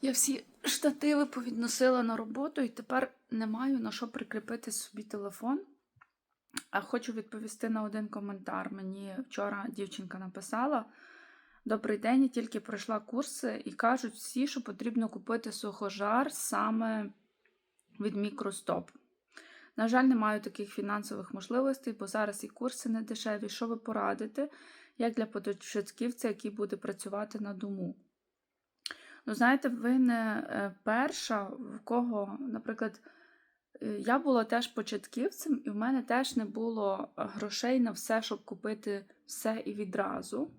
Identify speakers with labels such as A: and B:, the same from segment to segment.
A: Я всі штативи повідносила на роботу і тепер не маю на що прикріпити собі телефон. А хочу відповісти на один коментар. Мені вчора дівчинка написала: Добрий день, я тільки пройшла курси і кажуть всі, що потрібно купити сухожар саме від мікростоп. На жаль, не маю таких фінансових можливостей, бо зараз і курси не дешеві. Що ви порадите, як для початківця, який буде працювати на дому? Ну, знаєте, ви не е, перша, в кого, наприклад, е, я була теж початківцем, і в мене теж не було е, грошей на все, щоб купити все і відразу.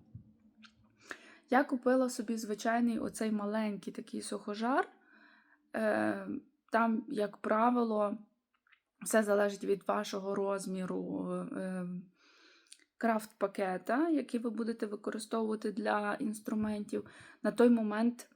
A: Я купила собі звичайний оцей маленький такий сухожар. Там, як правило, все залежить від вашого розміру крафт-пакета, який ви будете використовувати для інструментів. На той момент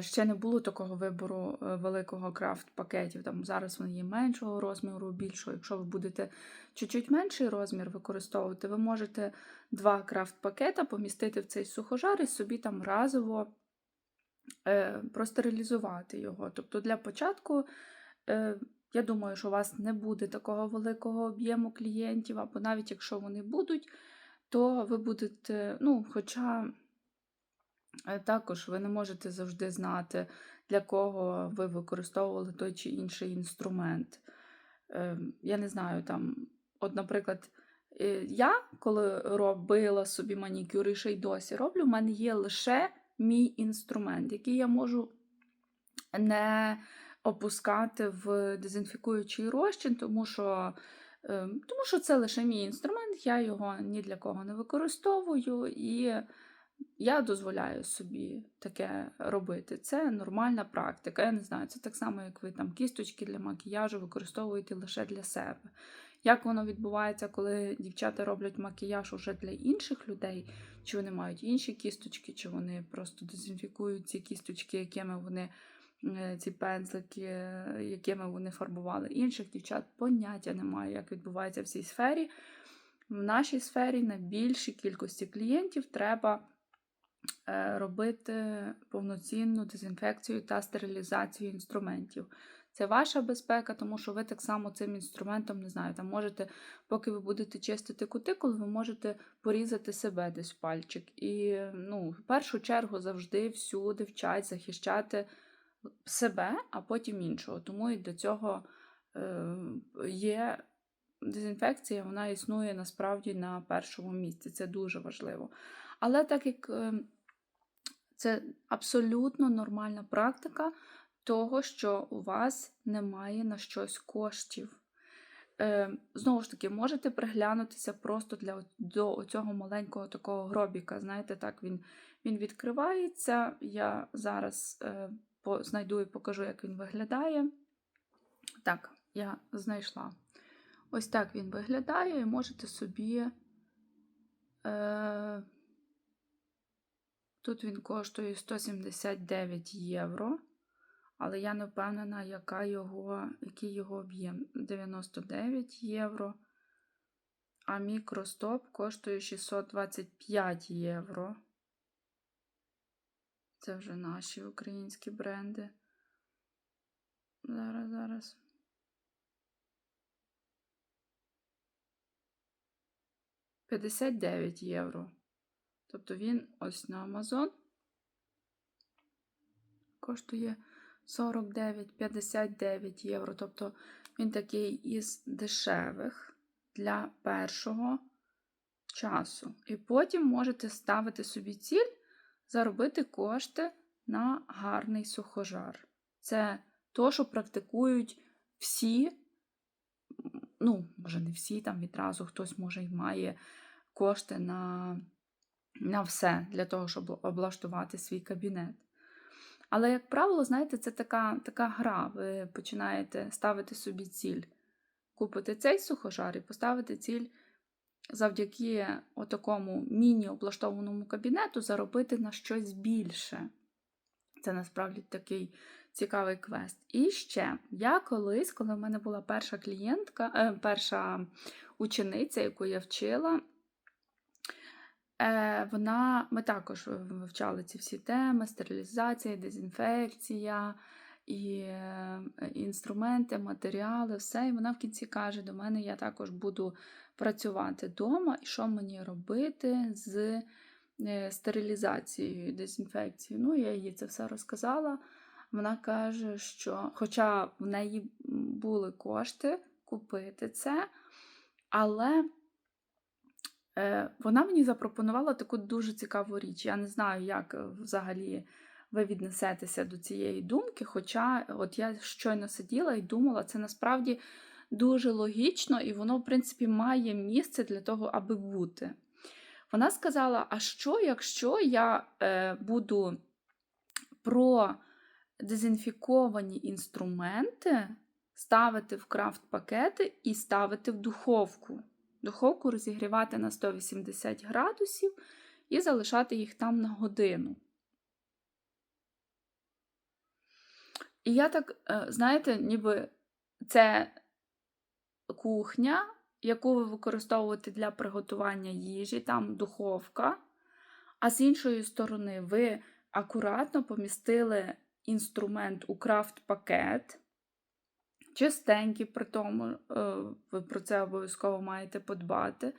A: ще не було такого вибору е, великого крафт-пакетів. Там зараз вони є меншого розміру, більшого. Якщо ви будете чуть-чуть менший розмір використовувати, ви можете два крафт-пакета помістити в цей сухожар і собі там разово е, простерилізувати його. Тобто для початку. Е, я думаю, що у вас не буде такого великого об'єму клієнтів, або навіть якщо вони будуть, то ви будете, ну, хоча е, також ви не можете завжди знати, для кого ви використовували той чи інший інструмент. Е, Я не знаю, там, от, наприклад, е, я, коли робила собі манікюр і ще й досі роблю, в мене є лише мій інструмент, який я можу не опускати в дезінфікуючий розчин, тому що е, тому що це лише мій інструмент, я його ні для кого не використовую, і я дозволяю собі таке робити. Це нормальна практика. Я не знаю, це так само, як ви там кісточки для макіяжу використовуєте лише для себе. Як воно відбувається, коли дівчата роблять макіяж уже для інших людей, чи вони мають інші кісточки, чи вони просто дезінфікують ці кісточки, якими вони Е, ці пензлики, е, якими вони фарбували інших дівчат, поняття немає, як відбувається в цій сфері. В нашій сфері на більшій кількості клієнтів треба робити повноцінну дезінфекцію та стерилізацію інструментів. Це ваша безпека, тому що ви так само цим інструментом не знаю, там можете, поки ви будете чистити кутикулу, ви можете порізати себе десь в пальчик. І ну, в першу чергу завжди всюди вчать захищати себе, а потім іншого. Тому і для цього е, є дезінфекція, вона існує насправді на першому місці. Це дуже важливо. Але так як е, це абсолютно нормальна практика того, що у вас немає на щось коштів. Е, Знову ж таки, можете приглянутися просто для до цього маленького такого гробіка. Знаєте, так він він відкривається. Я зараз е, знайду і покажу, як він виглядає. Так, я знайшла. Ось так він виглядає, і можете собі. Е, Тут він коштує 179 євро. Але я не впевнена, яка його, який його об'єм 99 євро. А мікростоп коштує 625 євро. Це вже наші українські бренди. Зараз, зараз. П'ятдесят дев'ять євро. Тобто він ось на Amazon коштує 49-59 євро. Тобто він такий із дешевих для першого часу. І потім можете ставити собі ціль заробити кошти на гарний сухожар. Це то, що практикують всі, ну, може, не всі, там відразу хтось може і має кошти на, на все для того, щоб облаштувати свій кабінет. Але, як правило, знаєте, це така така гра. Ви починаєте ставити собі ціль, купити цей сухожар і поставити ціль завдяки такому міні-облаштованому кабінету заробити на щось більше. Це насправді такий цікавий квест. І ще, я колись, коли в мене була перша клієнтка, е, перша учениця, яку я вчила, вона, ми також вивчали ці всі теми: стерилізація, дезінфекція, і е, інструменти, матеріали, все. І вона в кінці каже: до мене я також буду працювати вдома, і що мені робити з е, стерилізацією, дезінфекцією. Ну, я їй це все розказала. Вона каже, що, хоча в неї були кошти купити це, але е, вона мені запропонувала таку дуже цікаву річ. Я не знаю, як е, взагалі ви віднесетеся до цієї думки. Хоча от я щойно сиділа і думала, це насправді дуже логічно, і воно, в принципі, має місце для того, аби бути. Вона сказала: а що, якщо я е, буду про дезінфіковані інструменти ставити в крафт-пакети і ставити в духовку. Духовку розігрівати на 180 градусів і залишати їх там на годину. І я так, е, знаєте, ніби це кухня, яку ви використовуєте для приготування їжі, там духовка. А з іншої сторони, ви акуратно помістили інструмент у крафт-пакет. Чистенький, при тому, е, ви про це обов'язково маєте подбати.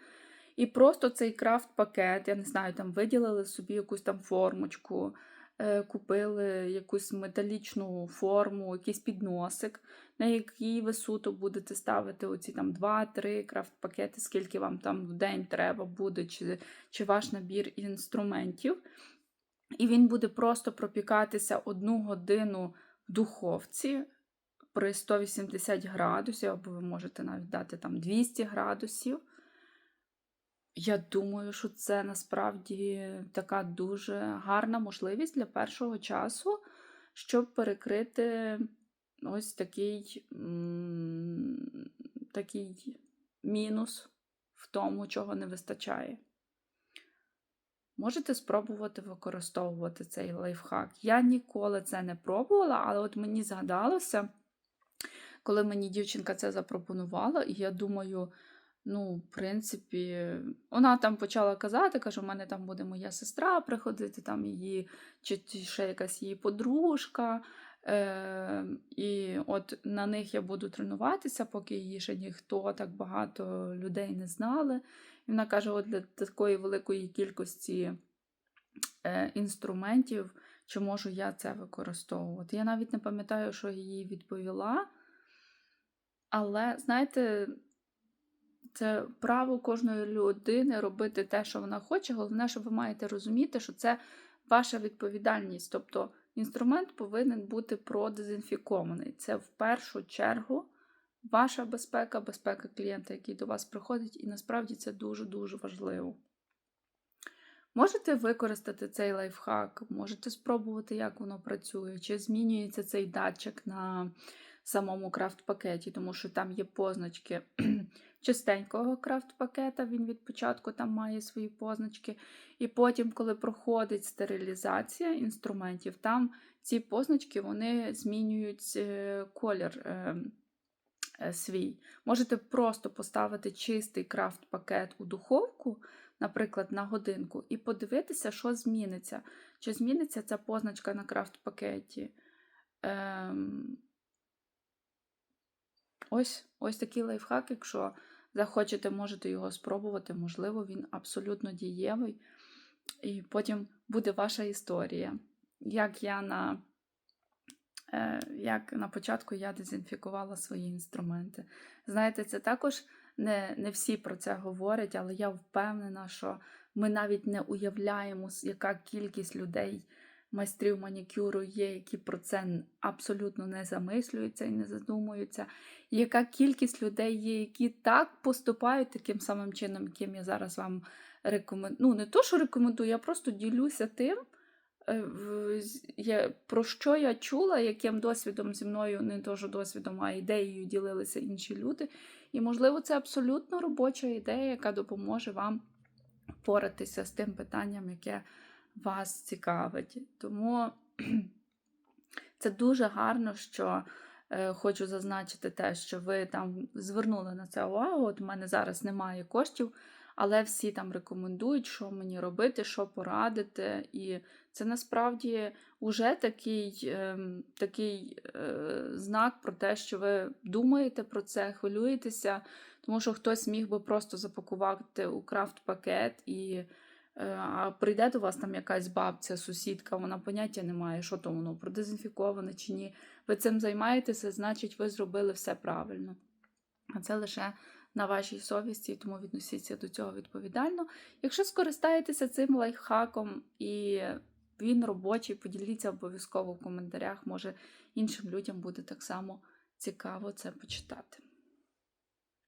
A: І просто цей крафт-пакет, я не знаю, там виділили собі якусь там формочку, е, купили якусь металічну форму, якийсь підносик, на який ви суто будете ставити оці там 2-3 крафт-пакети, скільки вам там в день треба буде, чи, чи ваш набір інструментів. І він буде просто пропікатися одну годину в духовці при 180 градусів, або ви можете навіть дати там 200 градусів. Я думаю, що це насправді така дуже гарна можливість для першого часу, щоб перекрити ось такий, такий мінус в тому, чого не вистачає. Можете спробувати використовувати цей лайфхак. Я ніколи це не пробувала, але от мені згадалося, коли мені дівчинка це запропонувала, і я думаю, ну, в принципі, вона там почала казати, каже, у мене там буде моя сестра приходити, там її, чи ще якась її подружка. Е, І от на них я буду тренуватися, поки її ще ніхто так багато людей не знали. І вона каже: от для такої великої кількості е, інструментів, чи можу я це використовувати. Я навіть не пам'ятаю, що їй відповіла. Але, знаєте, це право кожної людини робити те, що вона хоче. Головне, що ви маєте розуміти, що це ваша відповідальність. Тобто інструмент повинен бути продезінфікований. Це в першу чергу ваша безпека, безпека клієнта, який до вас приходить, і насправді це дуже-дуже важливо. Можете використати цей лайфхак, можете спробувати, як воно працює, чи змінюється цей датчик на самому крафт-пакеті, тому що там є позначки чистенького крафт-пакета, він від початку там має свої позначки. І потім, коли проходить стерилізація інструментів, там ці позначки вони змінюють е, колір. Е, е, свій. Можете просто поставити чистий крафт-пакет у духовку, наприклад, на годинку, і подивитися, що зміниться. Чи зміниться ця позначка на крафт-пакеті. Ем... Ось ось такий лайфхак, якщо захочете, можете його спробувати. Можливо, він абсолютно дієвий. І потім буде ваша історія. Як я на е, як на початку я дезінфікувала свої інструменти. Знаєте, це також не не всі про це говорять, але я впевнена, що ми навіть не уявляємо, яка кількість людей майстрів манікюру є, які про це абсолютно не замислюються і не задумуються. Яка кількість людей є, які так поступають таким самим чином, яким я зараз вам рекомендую. Ну, не то, що рекомендую, я просто ділюся тим, е, про що я чула, яким досвідом зі мною, не що досвідом, а ідеєю ділилися інші люди. І, можливо, це абсолютно робоча ідея, яка допоможе вам впоратися з тим питанням, яке вас цікавить. Тому це дуже гарно, що е, хочу зазначити те, що ви там звернули на це увагу. От у мене зараз немає коштів, але всі там рекомендують, що мені робити, що порадити. І це насправді вже такий, ем, такий е, знак про те, що ви думаєте про це, хвилюєтеся, тому що хтось міг би просто запакувати у крафт-пакет і. Е, А прийде до вас там якась бабця, сусідка, вона поняття не має, що то воно продезінфіковане чи ні. Ви цим займаєтеся, значить, ви зробили все правильно. А це лише на вашій совісті, тому відносіться до цього відповідально. Якщо скористаєтеся цим лайфхаком і він робочий, поділіться обов'язково в коментарях. Може іншим людям буде так само цікаво це почитати.